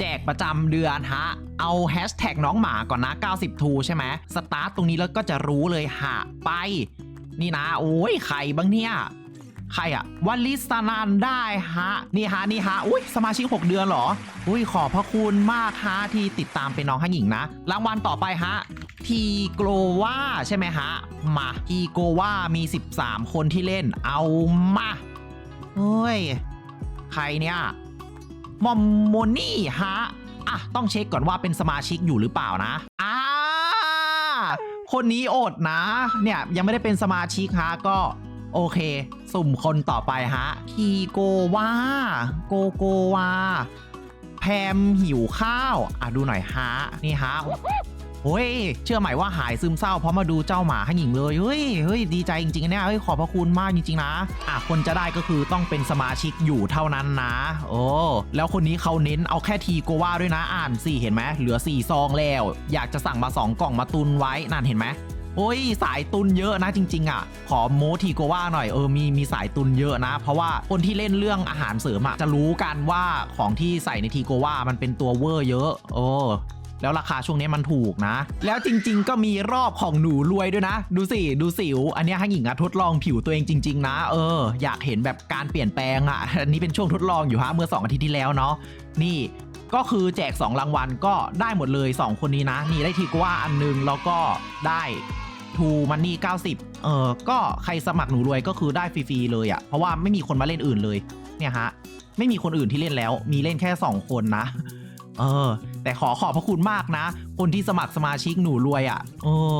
แจกประจำเดือนฮะ เอาแฮชแท็กน้องหมาก่อนนะ 90 ทูใช่ไหมสตาร์ตตรงนี้แล้วก็จะรู้เลยหะไป นี่นะโอ้ยใครบ้างเนี่ยใครอะวันลิสนานได้ฮะ นี่ฮะ นี่ฮะ อุ้ยสมาชิก 6 เดือนเหรอ อุ้ยขอบพระคุณมากฮะ ที่ติดตามเป็นน้องให้หญิงนะ รางวัลต่อไปฮะ ทีโกว่าใช่ไหมฮะ มาทีโกว่ามี 13 คนที่เล่นเอามาเฮ้ย ใครเนี่ย มอมโมนี่ฮะอะต้องเช็คก่อนว่าเป็นสมาชิกอยู่หรือเปล่านะอ่าคนนี้อดนะ เนี่ย ยังไม่ได้เป็นสมาชิกฮะก็ โอเค สุ่มคนต่อไปฮะ คีโกวาโกโกวาแพมหิวข้าว อะดูหน่อยฮะ นี่ฮะ เฮ้ย เชื่อไหมว่าหายซึมเศร้าเพราะมาดูเจ้าหมาให้หญิงเลย เฮ้ย เฮ้ย ดีใจจริงๆเนี่ย เฮ้ย ขอบพระคุณมากจริงๆนะ อะ คนจะได้ก็คือต้องเป็นสมาชิกอยู่เท่านั้นนะ โอ้ แล้วคนนี้เขาเน้นเอาแค่ทีโกว่าด้วยนะ อ่านสิเห็นไหม เหลือ4ซองแล้ว อยากจะสั่งมา 2 กล่องมาตุนไว้ นั่นเห็นไหมโอ้ยสายตุนเยอะนะจริง ๆ อะ ขอโมทีโกว่าหน่อยเออมีมีสายตุนเยอะนะ เพราะว่าคนที่เล่นเรื่องอาหารเสริมอะจะรู้กันว่าของที่ใส่ในทีโกว่ามันเป็นตัวเวอร์เยอะโอ้ แล้วราคาช่วงนี้มันถูกนะ แล้วจริง ๆ ก็มีรอบของหนูรวยด้วยนะ ดูสิ ดูสิว อันนี้ยให้หญิงอะทดลองผิวตัวเองจริง ๆ นะ เออ อยากเห็นแบบการเปลี่ยนแปลงอะอันนี้เป็นช่วงทดลองอยู่ฮะเมื่อ 2 อาทิตย์ที่แล้วเนาะ นี่ก็คือแจก 2 รางวัลก็ได้หมดเลย 2 คนนี้นะ นี่ได้ทีกว่าอันนึงแล้วก็ได้ทูมันนี่90 เออก็ใครสมัครหนูรวยก็คือได้ฟรีๆเลยอะเพราะว่าไม่มีคนมาเล่นอื่นเลย เนี่ยฮะ ไม่มีคนอื่นที่เล่นแล้ว มีเล่นแค่ 2 คนนะ เออ แต่ขอขอบพระคุณมากนะ คนที่สมัครสมาชิกหนูรวยอะ่ะเออ